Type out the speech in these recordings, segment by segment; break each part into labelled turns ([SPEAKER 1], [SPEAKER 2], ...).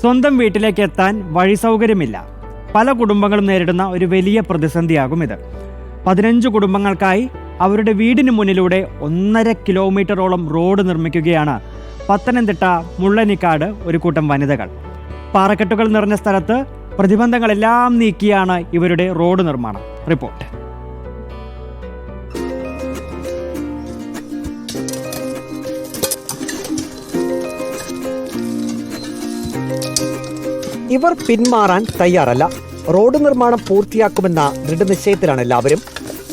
[SPEAKER 1] സ്വന്തം വീട്ടിലേക്ക് എത്താൻ വഴി സൗകര്യമില്ല. പല കുടുംബങ്ങളും നേരിടുന്ന ഒരു വലിയ പ്രതിസന്ധിയാകും ഇത് പതിനഞ്ച് കുടുംബങ്ങൾക്കായി അവരുടെ വീടിന് മുന്നിലൂടെ ഒന്നര കിലോമീറ്ററോളം റോഡ് നിർമ്മിക്കുകയാണ് പത്തനംതിട്ട മുള്ളനിക്കാട് ഒരു കൂട്ടം വനിതകൾ. പാറക്കെട്ടുകൾ നിറഞ്ഞ സ്ഥലത്ത് പ്രതിബന്ധങ്ങളെല്ലാം നീക്കിയാണ് ഇവരുടെ റോഡ് നിർമ്മാണം. റിപ്പോർട്ട്.
[SPEAKER 2] ഇവർ പിന്മാറാൻ തയ്യാറല്ല. റോഡ് നിർമ്മാണം പൂർത്തിയാക്കുമെന്ന ദൃഢനിശ്ചയത്തിലാണ് എല്ലാവരും.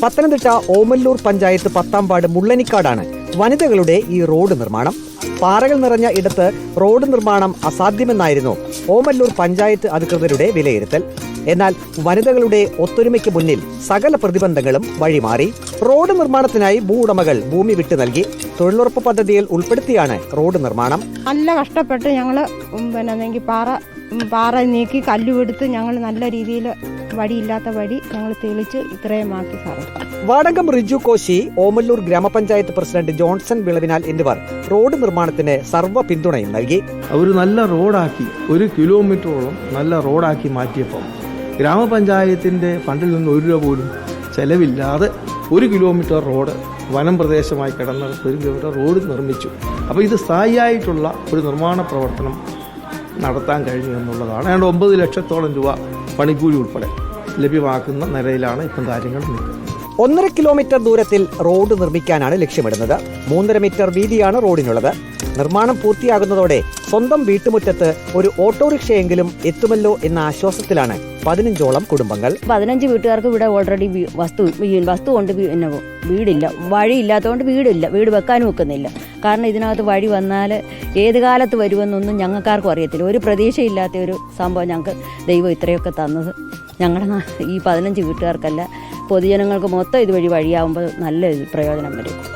[SPEAKER 2] പത്തനംതിട്ട ഓമല്ലൂർ പഞ്ചായത്ത് പത്താം വാർഡ് മുള്ളനിക്കാടാണ് വനിതകളുടെ ഈ റോഡ് നിർമ്മാണം. പാറകൾ നിറഞ്ഞ ഇടത്ത് റോഡ് നിർമ്മാണം അസാധ്യമെന്നായിരുന്നു ഓമല്ലൂർ പഞ്ചായത്ത് അധികൃതരുടെ വിലയിരുത്തൽ. എന്നാൽ വനിതകളുടെ ഒത്തൊരുമയ്ക്ക് മുന്നിൽ സകല പ്രതിബന്ധങ്ങളും വഴിമാറി. റോഡ് നിർമ്മാണത്തിനായി ഭൂവുടമകൾ ഭൂമി വിട്ടു നൽകി. തൊഴിലുറപ്പ് പദ്ധതിയിൽ ഉൾപ്പെടുത്തിയാണ് റോഡ് നിർമ്മാണം.
[SPEAKER 3] നല്ല കഷ്ടപ്പെട്ട് ഞങ്ങൾ പിന്നെ പാറ പാറ നീക്കി കല്ലുമെടുത്ത് ഞങ്ങൾ നല്ല രീതിയിൽ വടിയില്ലാത്ത വഴി ഞങ്ങൾ തെളിച്ച് ഇത്രയും ആക്കി സാറേ.
[SPEAKER 2] വാടകം റിജു കോശി ഓമല്ലൂർ ഗ്രാമപഞ്ചായത്ത് പ്രസിഡന്റ് ജോൺസൺ വിളവിനാൽ എന്നിവർ റോഡ് നിർമ്മാണത്തിന് സർവ പിന്തുണയും നൽകി.
[SPEAKER 4] ഒരു നല്ല റോഡാക്കി ഒരു കിലോമീറ്ററോളം നല്ല റോഡാക്കി മാറ്റിയപ്പോൾ ഗ്രാമപഞ്ചായത്തിന്റെ ഫണ്ടിൽ നിന്ന് ഒരു രൂപ പോലും ചെലവില്ലാതെ ഒരു കിലോമീറ്റർ റോഡ് വനം പ്രദേശമായി കിടന്നിടത്ത് ഒരു കിലോമീറ്റർ റോഡ് നിർമ്മിച്ചു. അപ്പോൾ ഇത് സ്ഥായിയായിട്ടുള്ള ഒരു നിർമ്മാണ പ്രവർത്തനം നടത്താൻ കഴിഞ്ഞു എന്നുള്ളതാണ്. ഏതാണ്ട് ഒമ്പത് ലക്ഷത്തോളം രൂപ പണിക്കൂലി ഉൾപ്പെടെ ലഭ്യമാക്കുന്ന നിലയിലാണ് ഇപ്പം കാര്യങ്ങൾ നിൽക്കുന്നത്.
[SPEAKER 2] ഒന്നര കിലോമീറ്റർ ദൂരത്തിൽ റോഡ് നിർമ്മിക്കാനാണ് ലക്ഷ്യമിടുന്നത്. മൂന്നര മീറ്റർ വീതിയാണ് റോഡിനുള്ളത്. നിർമ്മാണം പൂർത്തിയാകുന്നതോടെ സ്വന്തം വീട്ടുമുറ്റത്ത് ഒരു ഓട്ടോറിക്ഷയെങ്കിലും എത്തുമല്ലോ എന്ന ആശ്വാസത്തിലാണ് പതിനഞ്ചോളം കുടുംബങ്ങൾ.
[SPEAKER 5] പതിനഞ്ച് വീട്ടുകാർക്ക് ഇവിടെ ഓൾറെഡി വസ്തു വസ്തു കൊണ്ട് വീടില്ല. വഴിയില്ലാത്തതുകൊണ്ട് വീടില്ല. വീട് വെക്കാനും വെക്കുന്നില്ല കാരണം ഇതിനകത്ത് വഴി വന്നാൽ ഏത് കാലത്ത് വരുമെന്നൊന്നും ഞങ്ങൾക്കാർക്കും അറിയത്തില്ല. ഒരു പ്രതീക്ഷയില്ലാത്ത ഒരു സംഭവം ഞങ്ങൾക്ക് ദൈവം ഇത്രയൊക്കെ തന്നത്. ഞങ്ങളുടെ ഈ പതിനഞ്ച് വീട്ടുകാർക്കല്ല പൊതുജനങ്ങൾക്ക് മൊത്തം ഇതുവഴി വഴിയാവുമ്പോൾ നല്ല പ്രയോജനം വരും.